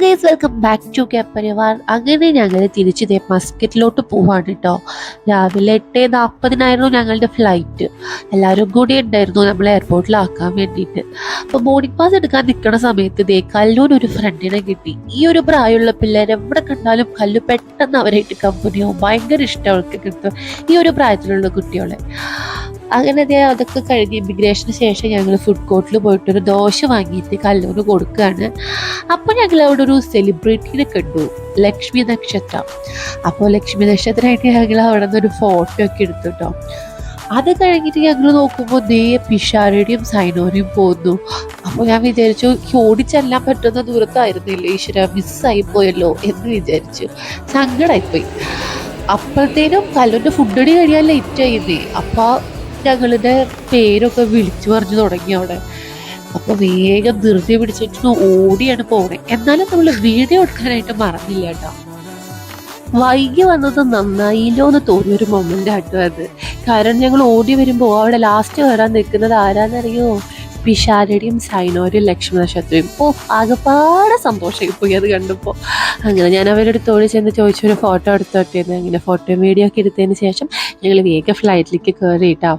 Guys welcome back to കെപ്പരിവാർ അങ്ങനെ ഞങ്ങൾ തിരിച്ച് ദേ മസ്കറ്റിലോട്ട് പോവാണ് കേട്ടോ രാവിലെ എട്ട് നാൽപ്പതിനായിരുന്നു ഞങ്ങളുടെ ഫ്ലൈറ്റ് എല്ലാവരും കൂടി ഉണ്ടായിരുന്നു നമ്മൾ എയർപോർട്ടിലാക്കാൻ വേണ്ടിയിട്ട് അപ്പോൾ ബോർഡിംഗ് പാസ് എടുക്കാൻ നിൽക്കുന്ന സമയത്ത് ദേ കല്ലൂർ ഒരു ഫ്രണ്ടിനെ കിട്ടി. ഈ ഒരു പ്രായമുള്ള പിള്ളേർ എവിടെ കണ്ടാലും കല്ലു പെട്ടെന്ന് അവരായിട്ട് കമ്പനിയോ ഭയങ്കര ഇഷ്ടം അവൾക്ക് കിട്ടും. ഈ ഒരു പ്രായത്തിലുള്ള കുട്ടികളെ. അങ്ങനെ ദേ അതൊക്കെ കഴിഞ്ഞ് ഇമിഗ്രേഷന് ശേഷം ഞങ്ങൾ ഫുഡ് കോർട്ടിൽ പോയിട്ട് ഒരു ദോശ വാങ്ങിയിട്ട് കല്ലൂർ കൊടുക്കുകയാണ് അപ്പോൾ ഞങ്ങൾ അവിടെ ഒരു സെലിബ്രിറ്റിനെ കണ്ടു ലക്ഷ്മി നക്ഷത്രം. അപ്പോൾ ലക്ഷ്മി നക്ഷത്രമായിട്ട് ഞങ്ങൾ അവിടെ നിന്ന് ഒരു ഫോട്ടോ ഒക്കെ എടുത്തു കേട്ടോ അത് കഴിഞ്ഞിട്ട് ഞങ്ങൾ നോക്കുമ്പോൾ ദേ പിഷാരയുടെയും സൈനോരെയും പോന്നു. അപ്പോൾ ഞാൻ വിചാരിച്ചു ഓടിച്ചെല്ലാം പറ്റുന്ന ദൂരത്തായിരുന്നില്ല? ഈശ്വര മിസ്സായി പോയല്ലോ എന്ന് വിചാരിച്ചു. സങ്കടമായിപ്പോയി അപ്പോഴത്തേനും കല്ലുന്റെ ഫുഡടി കഴിയാൻ ലേറ്റ് ആയിരുന്നേ. അപ്പോൾ ഞങ്ങളുടെ പേരൊക്കെ വിളിച്ചു പറഞ്ഞു തുടങ്ങി അവിടെ. അപ്പൊ വേഗം ധൃതി പിടിച്ചിട്ട് ഓടിയാണ് പോണേ. എന്നാലും നമ്മൾ വീഡിയോ എടുക്കാനായിട്ട് മറന്നില്ല കേട്ടോ. വൈകി വന്നത് നന്നായില്ലോ എന്ന് തോന്നിയൊരു മൊമെന്റ് ആട്ടോ അത്. കാരണം ഞങ്ങൾ ഓടി വരുമ്പോൾ അവിടെ ലാസ്റ്റ് വരാൻ നിൽക്കുന്നത് ആരാന്നറിയോ? പിഷാരടിയും സൈനോരും ലക്ഷ്മണ ശത്രുവും. ഓ ആകെപ്പാടെ സന്തോഷമായി പോയി അത് കണ്ടപ്പോൾ അങ്ങനെ ഞാൻ അവരുടെ അടുത്തോട് ചെന്ന് ചോദിച്ചൊരു ഫോട്ടോ എടുത്തോട്ടേന്ന് അങ്ങനെ ഫോട്ടോയും വീഡിയോ ഒക്കെ എടുത്തതിന് ശേഷം ഞങ്ങൾ വേഗം ഫ്ലൈറ്റിലേക്ക് കയറിയിട്ടോ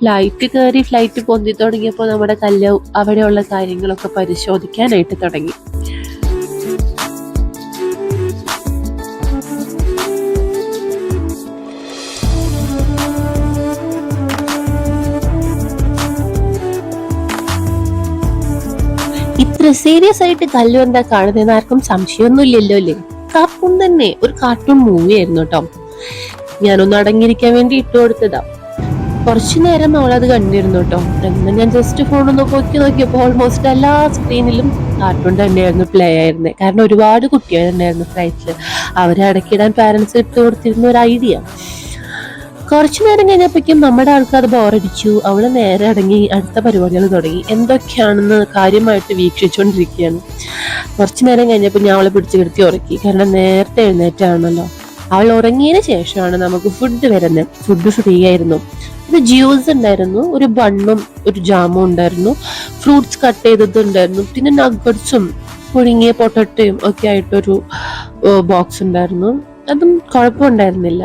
ഫ്ലൈറ്റ് കയറി ഫ്ലൈറ്റ് പൊന്തി തുടങ്ങിയപ്പോൾ നമ്മുടെ കല്ല് അവിടെയുള്ള കാര്യങ്ങളൊക്കെ പരിശോധിക്കാനായിട്ട് തുടങ്ങി. ഇത്ര സീരിയസ് ആയിട്ട് കല്ലു എന്താ കാണുന്നതെന്ന് ആർക്കും സംശയമൊന്നുമില്ലല്ലോ അല്ലേ? കാർട്ടൂൺ തന്നെ ഒരു കാർട്ടൂൺ മൂവി ആയിരുന്നു കേട്ടോ ഞാനൊന്ന് അടങ്ങിയിരിക്കാൻ വേണ്ടി ഇട്ട് കൊടുത്തതാ. കുറച്ചു നേരം അവളത് കണ്ടിരുന്നു കേട്ടോ എന്നാൽ ഞാൻ ജസ്റ്റ് ഫോണൊന്ന് പൊക്കി നോക്കിയപ്പോൾ ഓൾമോസ്റ്റ് എല്ലാ സ്ക്രീനിലും കാർട്ടൂൺ തന്നെയായിരുന്നു പ്ലേ ആയിരുന്നത് കാരണം ഒരുപാട് കുട്ടികളുണ്ടായിരുന്നു ഫ്ലൈറ്റിൽ അവരെ അടക്കിടാൻ പാരൻസ് ഇട്ട് കൊടുത്തിരുന്ന ഒരു ഐഡിയ കുറച്ചു നേരം കഴിഞ്ഞപ്പോഴേക്കും നമ്മുടെ ആൾക്കാർ ബോറടിച്ചു. അവൾ നേരെ അടങ്ങി അടുത്ത പരിപാടികൾ തുടങ്ങി. എന്തൊക്കെയാണെന്ന് കാര്യമായിട്ട് വീക്ഷിച്ചുകൊണ്ടിരിക്കുകയാണ്. കുറച്ചു നേരം കഴിഞ്ഞപ്പോൾ ഞാൻ അവളെ പിടിച്ചു കിടത്തി ഉറക്കി. കാരണം നേരത്തെ എഴുന്നേറ്റാണല്ലോ. അവൾ ഉറങ്ങിയതിന് ശേഷമാണ് നമുക്ക് ഫുഡ് വരുന്നത്. ഫുഡ് ഫ്രീ ആയിരുന്നു. ഇത് ജ്യൂസ് ഉണ്ടായിരുന്നു ഒരു ബണ്ണും ഒരു ജാമും ഉണ്ടായിരുന്നു. ഫ്രൂട്ട്സ് കട്ട് ചെയ്തത് ഉണ്ടായിരുന്നു. പിന്നെ നഗറ്റ്സും പുഴുങ്ങിയ പൊട്ടറ്റയും ഒക്കെ ആയിട്ടൊരു ബോക്സ് ഉണ്ടായിരുന്നു. അതും കുഴപ്പമുണ്ടായിരുന്നില്ല.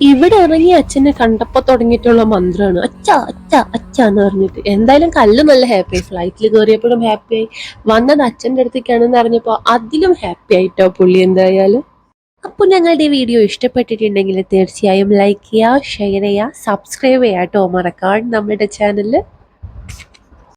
ഇവിടെ ഇറങ്ങി അച്ഛനെ കണ്ടപ്പോ തുടങ്ങിയിട്ടുള്ള മന്ത്രമാണ് അച്ഛ അച്ഛ അച്ഛ എന്ന് പറഞ്ഞിട്ട്. എന്തായാലും കല്ല് നല്ല ഹാപ്പി ആയി ഫ്ലൈറ്റിൽ കയറിയപ്പോഴും ഹാപ്പി ആയി. വന്നത് അച്ഛന്റെ അടുത്തേക്കാണെന്ന് അറിഞ്ഞപ്പോ അതിലും ഹാപ്പി ആയിട്ടോ പുള്ളി എന്തായാലും. അപ്പോൾ ഞങ്ങളുടെ വീഡിയോ ഇഷ്ടപ്പെട്ടിട്ടുണ്ടെങ്കിൽ തീർച്ചയായും ലൈക്ക് ചെയ്യുക ഷെയർ ചെയ്യുക സബ്സ്ക്രൈബ് ചെയ്യാം കേട്ടോ മറക്കാൻ നമ്മുടെ ചാനലിൽ